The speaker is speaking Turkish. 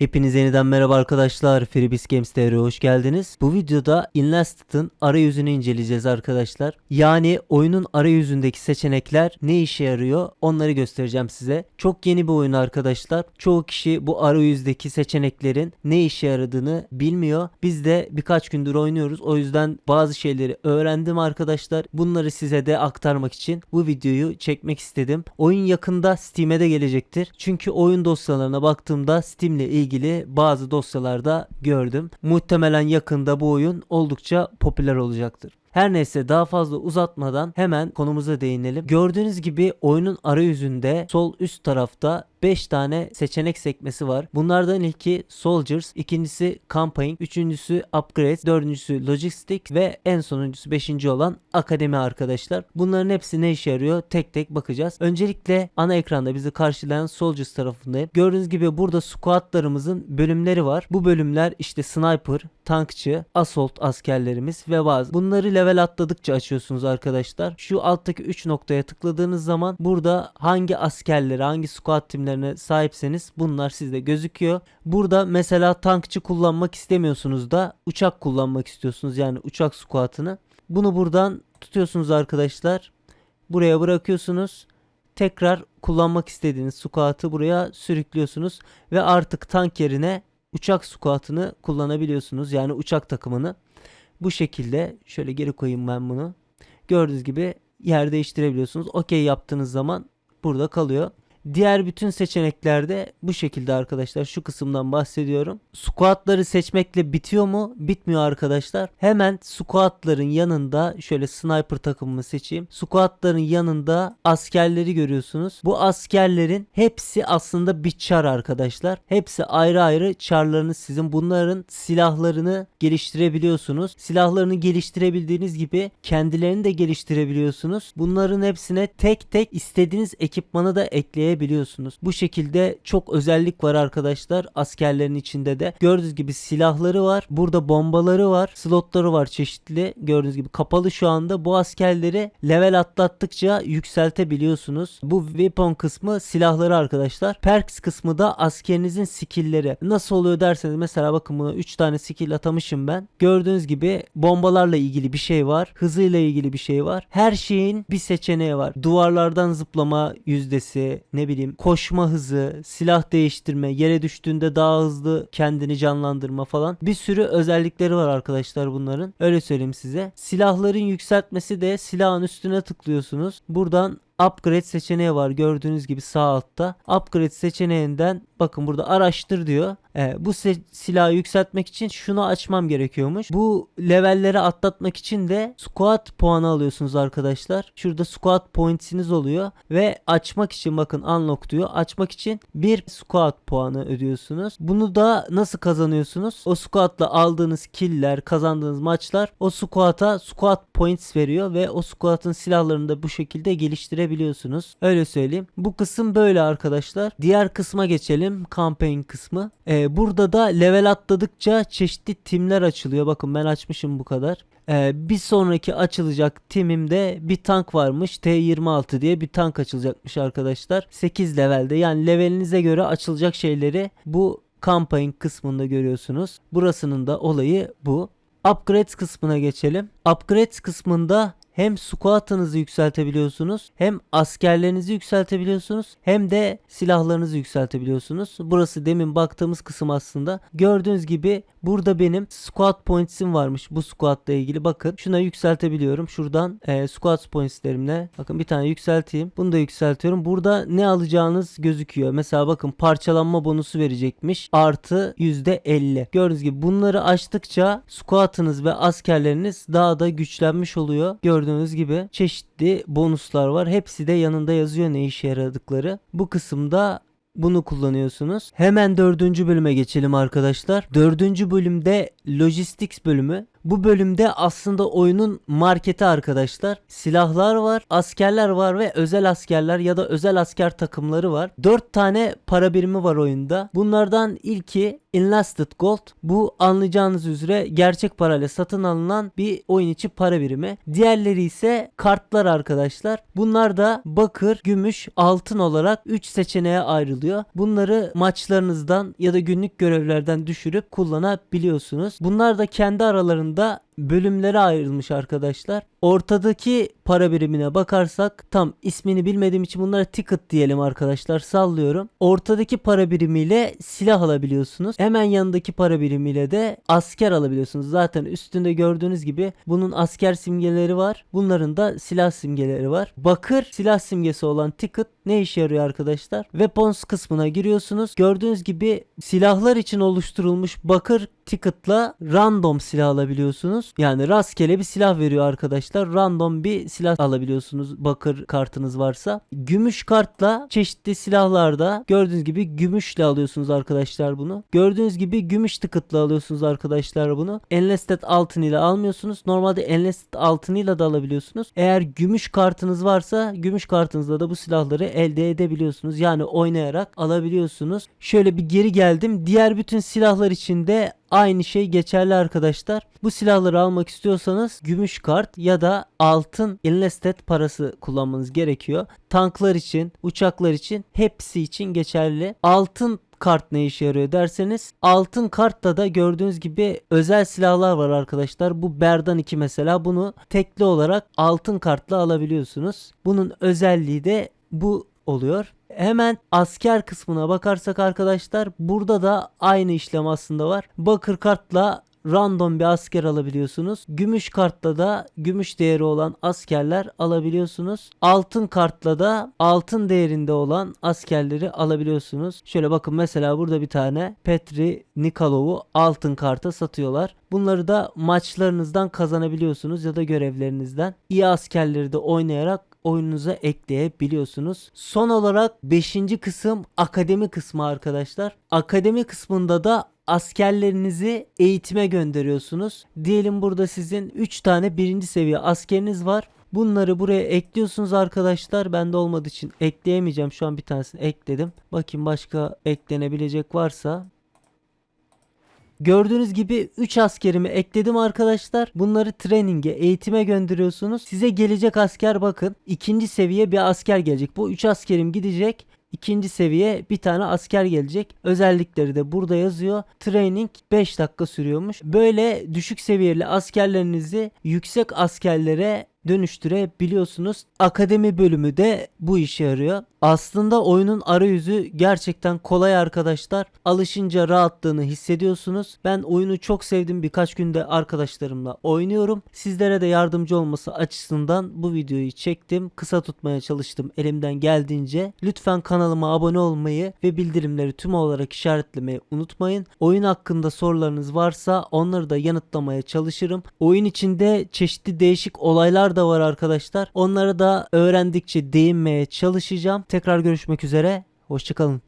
Hepinize yeniden merhaba arkadaşlar. Freebis Games TR'ye hoş geldiniz. Bu videoda Inlasted'ın arayüzünü inceleyeceğiz arkadaşlar. Yani oyunun arayüzündeki seçenekler ne işe yarıyor onları göstereceğim size. Çok yeni bir oyun arkadaşlar. Çoğu kişi bu arayüzdeki seçeneklerin ne işe yaradığını bilmiyor. Biz de birkaç gündür oynuyoruz. O yüzden bazı şeyleri öğrendim arkadaşlar. Bunları size de aktarmak için bu videoyu çekmek istedim. Oyun yakında Steam'e de gelecektir. Çünkü oyun dosyalarına baktığımda Steam'le ilgili bazı dosyalarda gördüm. Muhtemelen yakında bu oyun oldukça popüler olacaktır. Her neyse daha fazla uzatmadan hemen konumuza değinelim. Gördüğünüz gibi oyunun arayüzünde sol üst tarafta 5 tane seçenek sekmesi var. Bunlardan ilki Soldiers, ikincisi Campaign, üçüncüsü Upgrade, dördüncüsü Logistic ve en sonuncusu beşinci olan Akademi arkadaşlar. Bunların hepsi ne işe yarıyor tek tek bakacağız. Öncelikle ana ekranda bizi karşılayan Soldiers tarafındayım. Gördüğünüz gibi burada squadlarımızın bölümleri var. Bu bölümler işte Sniper, tankçı, assault askerlerimiz ve bazı. Bunları level atladıkça açıyorsunuz arkadaşlar. Şu alttaki 3 noktaya tıkladığınız zaman burada hangi askerleri, hangi squad timlerine sahipseniz bunlar sizde gözüküyor. Burada mesela tankçı kullanmak istemiyorsunuz da uçak kullanmak istiyorsunuz yani uçak squatını. Bunu buradan tutuyorsunuz arkadaşlar. Buraya bırakıyorsunuz. Tekrar kullanmak istediğiniz squat'ı buraya sürüklüyorsunuz ve artık tank yerine uçak squat'ını kullanabiliyorsunuz. Yani uçak takımını. Bu şekilde şöyle geri koyayım ben bunu. Gördüğünüz gibi yer değiştirebiliyorsunuz. Okey yaptığınız zaman burada kalıyor. Diğer bütün seçeneklerde bu şekilde arkadaşlar. Şu kısımdan bahsediyorum. Squatları seçmekle bitiyor mu? Bitmiyor arkadaşlar. Hemen squatların yanında şöyle sniper takımımı seçeyim. Squatların yanında askerleri görüyorsunuz. Bu askerlerin hepsi aslında bir çar arkadaşlar. Hepsi ayrı ayrı çarlarınız sizin. Bunların silahlarını geliştirebiliyorsunuz. Silahlarını geliştirebildiğiniz gibi kendilerini de geliştirebiliyorsunuz. Bunların hepsine tek tek istediğiniz ekipmanı da ekleyebiliyorsunuz. Bu şekilde çok özellik var arkadaşlar askerlerin içinde de. Gördüğünüz gibi silahları var. Burada bombaları var. Slotları var çeşitli. Gördüğünüz gibi kapalı şu anda. Bu askerleri level atlattıkça yükseltebiliyorsunuz. Bu weapon kısmı silahları arkadaşlar. Perks kısmı da askerinizin skill'leri. Nasıl oluyor derseniz mesela bakın buna 3 tane skill atamışım ben. Gördüğünüz gibi bombalarla ilgili bir şey var. Hızıyla ilgili bir şey var. Her şeyin bir seçeneği var. Duvarlardan zıplama yüzdesi, ne bileyim koşma hızı, silah değiştirme, yere düştüğünde daha hızlı kendini canlandırma falan. Bir sürü özellikleri var arkadaşlar bunların. Öyle söyleyeyim size. Silahların yükseltmesi de silahın üstüne tıklıyorsunuz. Buradan upgrade seçeneği var gördüğünüz gibi sağ altta. Upgrade seçeneğinden bakın burada araştır diyor. Ee, bu silahı yükseltmek için şunu açmam gerekiyormuş. Bu levelleri atlatmak için de squad puanı alıyorsunuz arkadaşlar. Şurada squad points'iniz oluyor ve açmak için bakın unlock diyor. Açmak için bir squad puanı ödüyorsunuz. Bunu da nasıl kazanıyorsunuz? O squadla aldığınız killer, kazandığınız maçlar o squad'a squad points veriyor ve o squad'ın silahlarını da bu şekilde geliştirebiliyorsunuz. Öyle söyleyeyim. Bu kısım böyle arkadaşlar. Diğer kısma geçelim. Campaign kısmı. Ee, burada da level atladıkça çeşitli timler açılıyor. Bakın ben açmışım bu kadar. Ee, bir sonraki açılacak timimde bir tank varmış. T26 diye bir tank açılacakmış arkadaşlar. 8 levelde yani levelinize göre açılacak şeyleri bu campaign kısmında görüyorsunuz. Burasının da olayı bu. Upgrades kısmına geçelim. Upgrades kısmında hem squat'ınızı yükseltebiliyorsunuz, hem askerlerinizi yükseltebiliyorsunuz, hem de silahlarınızı yükseltebiliyorsunuz. Burası demin baktığımız kısım aslında. Gördüğünüz gibi burada benim squat points'im varmış bu squat'la ilgili. Bakın şuna yükseltebiliyorum. Şuradan e, squat points'lerimle bakın bir tane yükselteyim. Bunu da yükseltiyorum. Burada ne alacağınız gözüküyor. Mesela bakın parçalanma bonusu verecekmiş. Artı %50. Gördüğünüz gibi bunları açtıkça squat'ınız ve askerleriniz daha da güçlenmiş oluyor. Gördüğünüz gibi çeşitli bonuslar var. Hepsi de yanında yazıyor ne işe yaradıkları. Bu kısımda bunu kullanıyorsunuz. Hemen dördüncü bölüme geçelim arkadaşlar. Dördüncü bölümde Logistics bölümü. Bu bölümde aslında oyunun marketi arkadaşlar. Silahlar var, askerler var ve özel askerler ya da özel asker takımları var. 4 tane para birimi var oyunda. Bunlardan ilki Enlisted Gold bu anlayacağınız üzere gerçek parayla satın alınan bir oyun içi para birimi. Diğerleri ise kartlar arkadaşlar. Bunlar da bakır, gümüş, altın olarak 3 seçeneğe ayrılıyor. Bunları maçlarınızdan ya da günlük görevlerden düşürüp kullanabiliyorsunuz. Bunlar da kendi aralarında bölümlere ayrılmış arkadaşlar. Ortadaki para birimine bakarsak tam ismini bilmediğim için bunlara ticket diyelim arkadaşlar sallıyorum. Ortadaki para birimiyle silah alabiliyorsunuz. Hemen yanındaki para birimiyle de asker alabiliyorsunuz. Zaten üstünde gördüğünüz gibi bunun asker simgeleri var. Bunların da silah simgeleri var. Bakır silah simgesi olan ticket ne işe yarıyor arkadaşlar? Weapons kısmına giriyorsunuz. Gördüğünüz gibi silahlar için oluşturulmuş bakır ticket'la random silah alabiliyorsunuz. Yani rastgele bir silah veriyor arkadaşlar. Random bir silah alabiliyorsunuz bakır kartınız varsa. Gümüş kartla çeşitli silahlarda gördüğünüz gibi gümüşle alıyorsunuz arkadaşlar bunu. Gördüğünüz gibi gümüş ticket'la alıyorsunuz arkadaşlar bunu. Enlisted altın ile almıyorsunuz. Normalde enlisted altınıyla da alabiliyorsunuz. Eğer gümüş kartınız varsa gümüş kartınızla da bu silahları elde edebiliyorsunuz. Yani oynayarak alabiliyorsunuz. Şöyle bir geri geldim. Diğer bütün silahlar için de Aynı şey geçerli arkadaşlar. Bu silahları almak istiyorsanız gümüş kart ya da altın enlisted parası kullanmanız gerekiyor. Tanklar için, uçaklar için hepsi için geçerli. Altın kart ne işe yarıyor derseniz altın kartta da gördüğünüz gibi özel silahlar var arkadaşlar. Bu Berdan 2 mesela bunu tekli olarak altın kartla alabiliyorsunuz. Bunun özelliği de bu oluyor. Hemen asker kısmına bakarsak arkadaşlar burada da aynı işlem aslında var. Bakır kartla random bir asker alabiliyorsunuz. Gümüş kartla da gümüş değeri olan askerler alabiliyorsunuz. Altın kartla da altın değerinde olan askerleri alabiliyorsunuz. Şöyle bakın mesela burada bir tane Petri Nikolov'u altın karta satıyorlar. Bunları da maçlarınızdan kazanabiliyorsunuz ya da görevlerinizden. İyi askerleri de oynayarak oyununuza ekleyebiliyorsunuz. Son olarak 5. kısım akademi kısmı arkadaşlar. Akademi kısmında da askerlerinizi eğitime gönderiyorsunuz. Diyelim burada sizin 3 tane birinci seviye askeriniz var. Bunları buraya ekliyorsunuz arkadaşlar. Bende olmadığı için ekleyemeyeceğim. Şu an bir tanesini ekledim. Bakayım başka eklenebilecek varsa. Gördüğünüz gibi 3 askerimi ekledim arkadaşlar. Bunları training'e, eğitime gönderiyorsunuz. Size gelecek asker bakın. ikinci seviye bir asker gelecek. Bu 3 askerim gidecek. İkinci seviye bir tane asker gelecek. Özellikleri de burada yazıyor. Training 5 dakika sürüyormuş. Böyle düşük seviyeli askerlerinizi yüksek askerlere dönüştürebiliyorsunuz. Akademi bölümü de bu işe yarıyor. Aslında oyunun arayüzü gerçekten kolay arkadaşlar. Alışınca rahatlığını hissediyorsunuz. Ben oyunu çok sevdim. Birkaç günde arkadaşlarımla oynuyorum. Sizlere de yardımcı olması açısından bu videoyu çektim. Kısa tutmaya çalıştım elimden geldiğince. Lütfen kanalıma abone olmayı ve bildirimleri tüm olarak işaretlemeyi unutmayın. Oyun hakkında sorularınız varsa onları da yanıtlamaya çalışırım. Oyun içinde çeşitli değişik olaylar da var arkadaşlar. Onları da öğrendikçe değinmeye çalışacağım. Tekrar görüşmek üzere. Hoşçakalın.